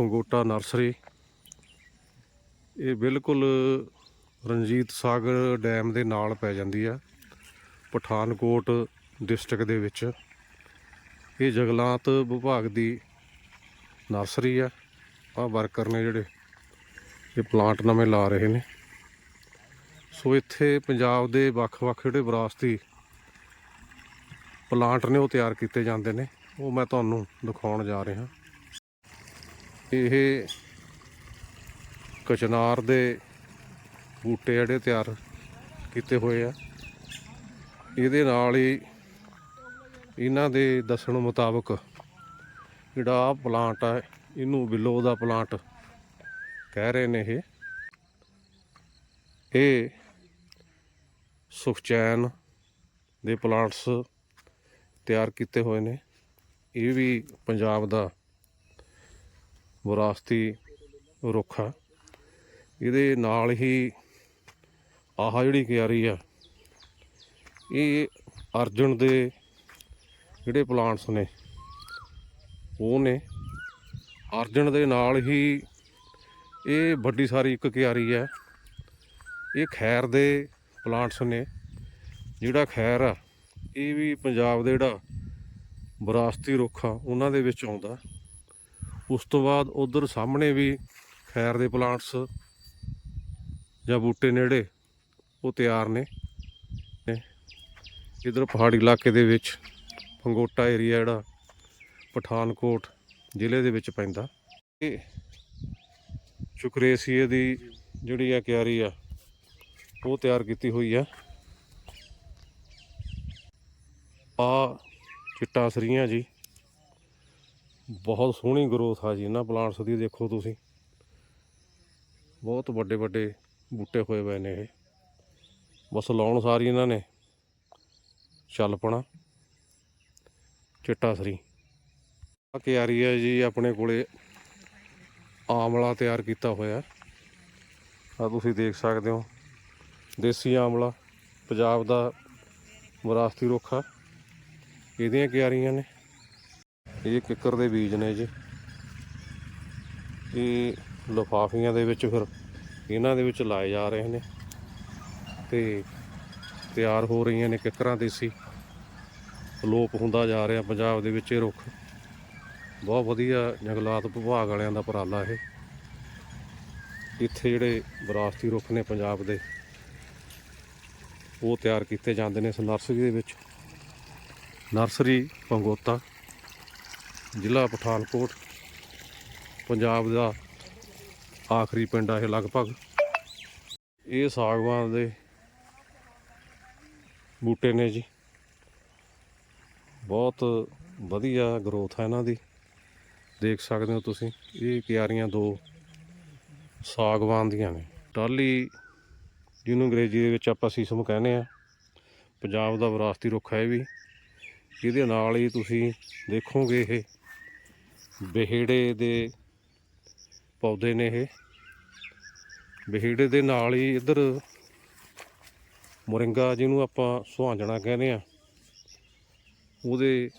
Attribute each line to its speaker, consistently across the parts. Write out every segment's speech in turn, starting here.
Speaker 1: ਪੰਗੋਟਾ nursery. ਇਹ ਬਿਲਕੁਲ Ranjit Sagar dam ਦੇ ਨਾਲ ਪੈ ਜਾਂਦੀ ਆ, ਪਠਾਨਕੋਟ ਡਿਸਟ੍ਰਿਕਟ ਦੇ ਵਿੱਚ। ਇਹ ਜੰਗਲਾਤ ਵਿਭਾਗ ਦੀ ਨਰਸਰੀ ਆ। ਆ ਵਰਕਰ ਨੇ ਜਿਹੜੇ ਇਹ ਪਲਾਂਟ ਨਵੇਂ ਲਾ ਰਹੇ ਨੇ। ਸੋ ਇੱਥੇ ਪੰਜਾਬ ਦੇ ਵੱਖ-ਵੱਖ ਜਿਹੜੇ ਵਿਰਾਸਤੀ ਪਲਾਂਟ ਨੇ ਉਹ ਤਿਆਰ ਕੀਤੇ ਜਾਂਦੇ ਨੇ। ਉਹ ਮੈਂ ਤੁਹਾਨੂੰ ਦਿਖਾਉਣ ਜਾ ਰਿਹਾ। ਇਹ ਕਚਨਾਰ ਦੇ ਬੂਟੇ ਜਿਹੜੇ ਤਿਆਰ ਕੀਤੇ ਹੋਏ ਆ। ਇਹਦੇ ਨਾਲ ਹੀ ਇਹਨਾਂ ਦੇ ਦੱਸਣ ਮੁਤਾਬਕ ਜਿਹੜਾ ਆਹ ਪਲਾਂਟ ਆ, ਇਹਨੂੰ ਬਿਲੋ ਦਾ ਪਲਾਂਟ ਕਹਿ ਰਹੇ ਨੇ ਇਹ। ਇਹ ਸੁਖਚੈਨ ਦੇ ਪਲਾਂਟਸ ਤਿਆਰ ਕੀਤੇ ਹੋਏ ਨੇ। ਇਹ ਵੀ ਪੰਜਾਬ ਦਾ ਵਿਰਾਸਤੀ ਰੁੱਖ ਆ। ਇਹਦੇ ਨਾਲ ਹੀ ਆਹ ਜਿਹੜੀ ਕਿਆਰੀ ਆ, ਇਹ ਅਰਜਨ ਦੇ ਜਿਹੜੇ ਪਲਾਂਟਸ ਨੇ, ਉਹ ਨੇ। ਅਰਜਨ ਦੇ ਨਾਲ ਹੀ ਇਹ ਵੱਡੀ ਸਾਰੀ ਇੱਕ ਕਿਆਰੀ ਹੈ ਇਹ ਖੈਰ ਦੇ ਪਲਾਂਟਸ ਨੇ। ਜਿਹੜਾ ਖੈਰ ਆ, ਇਹ ਵੀ ਪੰਜਾਬ ਦੇ ਜਿਹੜਾ ਵਿਰਾਸਤੀ ਰੁੱਖ ਆ, ਉਹਨਾਂ ਦੇ ਵਿੱਚ ਆਉਂਦਾ। ਉਸ ਤੋਂ ਬਾਅਦ ਉਧਰ ਸਾਹਮਣੇ ਵੀ ਖੈਰ ਦੇ ਪਲਾਂਟਸ ਜਾਂ ਬੂਟੇ ਨੇੜੇ ਉਹ ਤਿਆਰ ਨੇ। ਇਧਰ ਪਹਾੜੀ ਇਲਾਕੇ ਦੇ ਵਿੱਚ ਪੰਗੋਟਾ ਏਰੀਆ ਜਿਹੜਾ ਪਠਾਨਕੋਟ ਜ਼ਿਲ੍ਹੇ ਦੇ ਵਿੱਚ ਪੈਂਦਾ। ਇਹ ਚੁਕਰੇਸੀਏ ਦੀ ਜਿਹੜੀ ਆ ਕਿਆਰੀ ਆ, ਉਹ ਤਿਆਰ ਕੀਤੀ ਹੋਈ ਆ। ਆ ਚਿੱਟਾ ਸਰੀਆਂ ਜੀ। ਬਹੁਤ ਸੋਹਣੀ ਗਰੋਥ ਆ ਜੀ ਇਹਨਾਂ ਪਲਾਂਟਸ ਦੀ, ਦੇਖੋ ਤੁਸੀਂ। ਬਹੁਤ ਵੱਡੇ ਵੱਡੇ ਬੂਟੇ ਹੋਏ ਪਏ ਨੇ ਇਹ। ਬਸ ਲਾਉਣ ਸਾਰੀ ਇਹਨਾਂ ਨੇ। ਚੱਲ ਪਣਾ। ਚਿੱਟਾ ਸਰੀ। ਆ ਕਿਆਰੀ ਹੈ ਜੀ ਆਪਣੇ ਕੋਲੇ। ਆਮਲਾ ਤਿਆਰ ਕੀਤਾ ਹੋਇਆ। ਆ ਤੁਸੀਂ ਦੇਖ ਸਕਦੇ ਹੋ। ਦੇਸੀ ਆਮਲਾ ਪੰਜਾਬ ਦਾ ਵਿਰਾਸਤੀ ਰੁੱਖ ਆ। ਇਹਦੀਆਂ ਕਿਆਰੀਆਂ ਨੇ। ਇਹ ਕਿੱਕਰ ਦੇ ਬੀਜ ਨੇ ਜੀ। ਇਹ ਲਿਫਾਫੀਆਂ ਦੇ ਵਿੱਚ ਫਿਰ ਇਹਨਾਂ ਦੇ ਵਿੱਚ ਲਾਏ ਜਾ ਰਹੇ ਨੇ ਤੇ ਤਿਆਰ ਹੋ ਰਹੀਆਂ ਨੇ ਕਿੱਕਰਾਂ ਦੇਸੀ। ਲੋਪ ਹੁੰਦਾ ਜਾ ਰਿਹਾ ਪੰਜਾਬ ਦੇ ਵਿੱਚ ਇਹ ਰੁੱਖ। ਬਹੁਤ ਵਧੀਆ ਜੰਗਲਾਤ ਵਿਭਾਗ ਵਾਲਿਆਂ ਦਾ ਉਪਰਾਲਾ ਇਹ। ਇੱਥੇ ਜਿਹੜੇ ਵਿਰਾਸਤੀ ਰੁੱਖ ਨੇ ਪੰਜਾਬ ਦੇ, ਉਹ ਤਿਆਰ ਕੀਤੇ ਜਾਂਦੇ ਨੇ ਇਸ ਨਰਸਰੀ ਦੇ ਵਿੱਚ। ਨਰਸਰੀ ਪੰਗੋਤਾ ਜ਼ਿਲ੍ਹਾ ਪਠਾਨਕੋਟ, ਪੰਜਾਬ ਦਾ ਆਖਰੀ ਪਿੰਡ ਆ ਇਹ ਲਗਭਗ। ਇਹ ਸਾਗਵਾਨ ਦੇ ਬੂਟੇ ਨੇ ਜੀ। ਬਹੁਤ ਵਧੀਆ ਗਰੋਥ ਹੈ ਇਹਨਾਂ ਦੀ। ਦੇਖ ਸਕਦੇ ਹੋ ਤੁਸੀਂ, ਇਹ ਕਿਆਰੀਆਂ ਦੋ ਸਾਗਵਾਨ ਦੀਆਂ ਨੇ। ਟਾਲੀ ਜਿਹਨੂੰ ਅੰਗਰੇਜ਼ੀ ਦੇ ਵਿੱਚ ਆਪਾਂ ਸੀਸਮ ਕਹਿੰਦੇ ਆ। ਪੰਜਾਬ ਦਾ ਵਿਰਾਸਤੀ ਰੁੱਖ ਹੈ ਵੀ। ਇਹਦੇ ਨਾਲ ਹੀ ਤੁਸੀਂ ਦੇਖੋਗੇ ਇਹ ਬਿਹੜੇ ਦੇ ਪੌਦੇ ਨੇ ਇਹ। ਬਿਹੜੇ ਦੇ ਨਾਲ ਹੀ ਇੱਧਰ ਮੋਰਿੰਗਾ ਜਿਹਨੂੰ ਆਪਾਂ ਸੁਹਾਂਜਣਾ ਕਹਿੰਦੇ ਆ, ਉਹਦੇ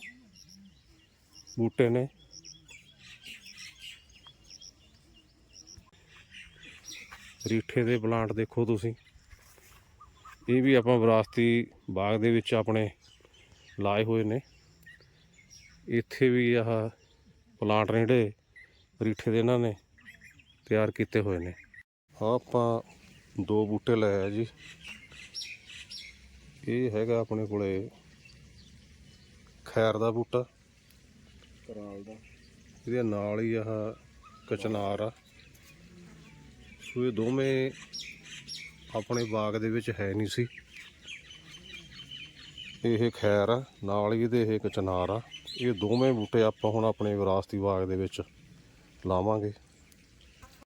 Speaker 1: ਬੂਟੇ ਨੇ। ਰੀਠੇ ਦੇ ਪਲਾਂਟ ਦੇਖੋ ਤੁਸੀਂ। ਇਹ ਵੀ ਆਪਾਂ ਵਿਰਾਸਤੀ ਬਾਗ ਦੇ ਵਿੱਚ ਆਪਣੇ ਲਾਏ ਹੋਏ ਨੇ। ਇੱਥੇ ਵੀ ਆਹ ਪਲਾਂਟ ਨੇ ਜਿਹੜੇ ਰੀਠੇ ਦੇ ਇਹਨਾਂ ਨੇ ਤਿਆਰ ਕੀਤੇ ਹੋਏ ਨੇ। ਆਹ ਆਪਾਂ ਦੋ ਬੂਟੇ ਲਏ ਆ ਜੀ। ਇਹ ਹੈਗਾ ਆਪਣੇ ਕੋਲੇ ਖੈਰ ਦਾ ਬੂਟਾ।
Speaker 2: ਕਰਾਲ ਦਾ।
Speaker 1: ਇਹਦੇ ਨਾਲ ਹੀ ਆਹ ਕਚਨਾਰ ਆ। ਸੋ ਇਹ ਦੋਵੇਂ ਆਪਣੇ ਬਾਗ ਦੇ ਵਿੱਚ ਹੈ ਨਹੀਂ ਸੀ। ਇਹ ਖੈਰ ਆ ਨਾਲ ਹੀ ਇਹਦੇ ਇਹ ਕਚਨਾਰ ਆ। ਇਹ ਦੋਵੇਂ ਬੂਟੇ ਆਪਾਂ ਹੁਣ ਆਪਣੇ ਵਿਰਾਸਤੀ ਬਾਗ ਦੇ ਵਿੱਚ ਲਾਵਾਂਗੇ।